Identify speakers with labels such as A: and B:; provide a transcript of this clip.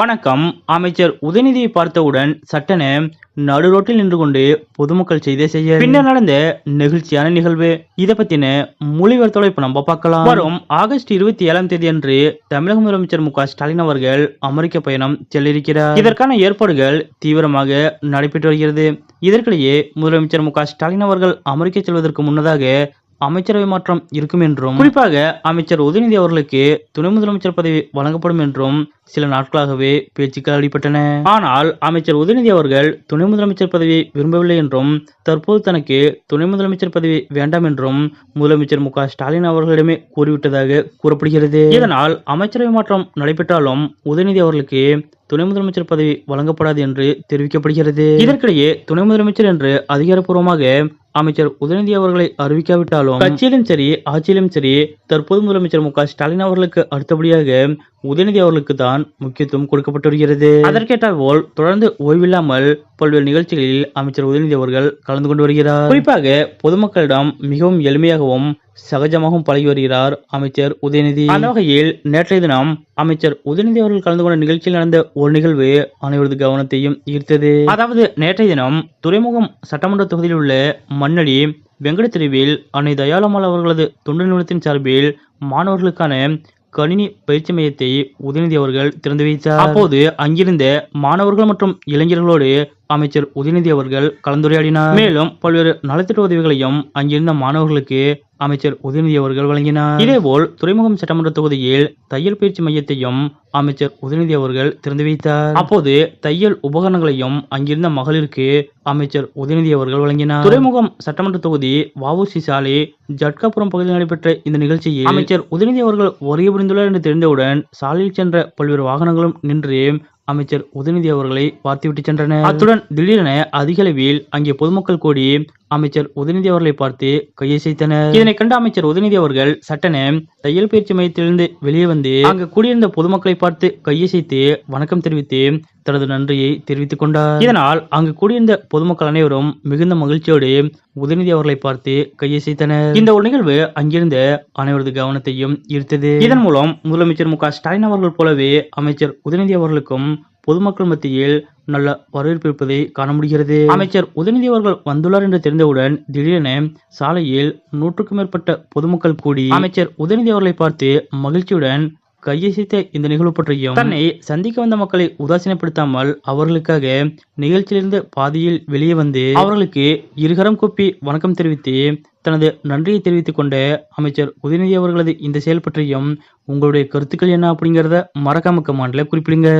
A: வணக்கம். அமைச்சர் உதயநிதியை பார்த்தவுடன் சட்டனே நடு ரோட்டில் நின்று கொண்டு பொதுமக்கள் செய்தே செய்ய பின்னர் நடந்த நெகிழ்ச்சியான நிகழ்வு. இதை பத்தின மொழிபெயர்த்தோட இப்ப நம்ம பார்க்கலாம். வரும் ஆகஸ்ட் இருபத்தி ஏழாம் தேதி அன்று தமிழக முதலமைச்சர் மு ஸ்டாலின் அவர்கள் அமெரிக்க பயணம் செல்லிருக்கிறார் இதற்கான ஏற்பாடுகள் தீவிரமாக நடைபெற்று வருகிறது. இதற்கிடையே முதலமைச்சர் மு ஸ்டாலின் அவர்கள் அமெரிக்க செல்வதற்கு முன்னதாக அமைச்சரவை மாற்றம் இருக்கும் என்றும் குறிப்பாக அமைச்சர் உதயநிதி அவர்களுக்கு துணை முதலமைச்சர் பதவி வழங்கப்படும் என்றும் சில நாட்களாகவே பேச்சுக்கள் அடிபட்டன. ஆனால் அமைச்சர் உதயநிதி அவர்கள் துணை முதலமைச்சர் பதவியை விரும்பவில்லை என்றும் தற்போது தனக்கு துணை முதலமைச்சர் பதவி வேண்டாம் என்றும் முதலமைச்சர் மு ஸ்டாலின் அவர்களிடமே கூறிவிட்டதாக கூறப்படுகிறது. இதனால் அமைச்சரவை மாற்றம் நடைபெற்றாலும் உதயநிதி அவர்களுக்கு துணை முதலமைச்சர் பதவி வழங்கப்படாது என்று தெரிவிக்கப்படுகிறது. இதற்கிடையே துணை முதலமைச்சர் என்று அதிகாரப்பூர்வமாக அமைச்சர் உதயநிதி அவர்களை அறிவிக்காவிட்டாலும் கட்சியிலும் சரி ஆட்சியிலும் சரி தற்போது முதலமைச்சர் மு ஸ்டாலின் அவர்களுக்கு அடுத்தபடியாக உதயநிதி அவர்களுக்கு தான் முக்கியத்துவம் கொடுக்கப்பட்டு வருகிறது. அதற்கேற்றால் போல் தொடர்ந்து ஓய்வில்லாமல் பல்வேறு நிகழ்ச்சிகளில் அமைச்சர் உதயநிதி அவர்கள் கலந்து கொண்டு வருகிறார். குறிப்பாக பொதுமக்களிடம் மிகவும் எளிமையாகவும் சகஜமாகவும் பழகி வருகிறார் அமைச்சர் உதயநிதி. அந்த வகையில் நேற்றைய தினம் அமைச்சர் உதயநிதி அவர்கள் கலந்து கொண்ட நிகழ்ச்சியில் நடந்த ஒரு நிகழ்வு அனைவரது கவனத்தையும் ஈர்த்தது. அதாவது நேற்றைய தினம் துறைமுகம் சட்டமன்ற தொகுதியில் உள்ள மண்ணடி வெங்கடத்தெருவில் அன்னை தயாளம்மாள் அவர்களது தொண்டு நிறுவனத்தின் சார்பில் மாணவர்களுக்கான கணினி பயிற்சி மையத்தை உதயநிதி அவர்கள் திறந்து வைத்தார். அப்போது அங்கிருந்த மாணவர்கள் மற்றும் இளைஞர்களோடு அமைச்சர் உதயநிதி அவர்கள் கலந்துரையாடினார். மேலும் பல்வேறு நலத்திட்ட உதவிகளையும் அங்கிருந்த மாணவர்களுக்கு அமைச்சர் உதயநிதி அவர்கள் வழங்கினார். இதேபோல் துறைமுகம் சட்டமன்ற தொகுதியில் தையல் பயிற்சி மையத்தையும் அமைச்சர் உதயநிதி அவர்கள் திறந்து வைத்தார். அப்போது தையல் உபகரணங்களையும் அங்கிருந்த மகளிருக்கு அமைச்சர் உதயநிதி அவர்கள் வழங்கினார். துறைமுகம் சட்டமன்ற தொகுதி வஉசி சாலை ஜட்காபுரம் பகுதியில் நடைபெற்ற இந்த நிகழ்ச்சியில் அமைச்சர் உதயநிதி அவர்கள் வருகை புரிந்துள்ளார் என்று தெரிந்தவுடன் சாலையில் சென்ற பல்வேறு வாகனங்களும் நின்று அமைச்சர் உதயநிதி அவர்களை பார்த்துவிட்டு சென்றனர். அத்துடன் திடீரென அதிக அளவில் அங்கே பொதுமக்கள் கூடி அமைச்சர் உதயநிதி அவர்களை பார்த்து கையசைத்தனர். இதனை இதனை கண்ட அமைச்சர் உதயநிதி அவர்கள் சட்டன தையல் பயிற்சி மையத்திலிருந்து வெளியே வந்து அங்கு கூடியிருந்த பொதுமக்களை பார்த்து கையசைத்து வணக்கம் தெரிவித்து தனது நன்றியை தெரிவித்துக் கொண்டார். இதனால் அங்கு கூடியிருந்த பொதுமக்கள் அனைவரும் மிகுந்த மகிழ்ச்சியோடு உதயநிதி அவர்களை பார்த்து கையசைத்தனர். இந்த ஒரு நிகழ்வு அங்கிருந்த அனைவரது கவனத்தையும் ஈர்த்தது. இதன் மூலம் முதலமைச்சர் மு க ஸ்டாலின் அவர்கள் போலவே அமைச்சர் உதயநிதி அவர்களுக்கும் பொதுமக்கள் மத்தியில் நல்ல வரவேற்பு இருப்பதை காண முடிகிறது. அமைச்சர் உதயநிதி அவர்கள் வந்துள்ளார் என்று தெரிந்தவுடன் திடீரென சாலையில் நூற்றுக்கும் மேற்பட்ட பொதுமக்கள் கூடி அமைச்சர் உதயநிதி அவர்களை பார்த்து மகிழ்ச்சியுடன் கையசைத்த இந்த நிகழ்வு பற்றியும் தன்னை சந்திக்க வந்த மக்களை உதாசீனப்படுத்தாமல் அவர்களுக்காக நிகழ்ச்சியிலிருந்து பாதியில் வெளியே வந்து அவர்களுக்கு இருகரம் கூப்பி வணக்கம் தெரிவித்து தனது நன்றியை தெரிவித்துக் கொண்ட அமைச்சர் உதயநிதி அவர்களது இந்த செயல் பற்றியும் உங்களுடைய கருத்துக்கள் என்ன அப்படிங்கிறத மறக்காம கமாண்ட்ல குறிப்பிடுங்க.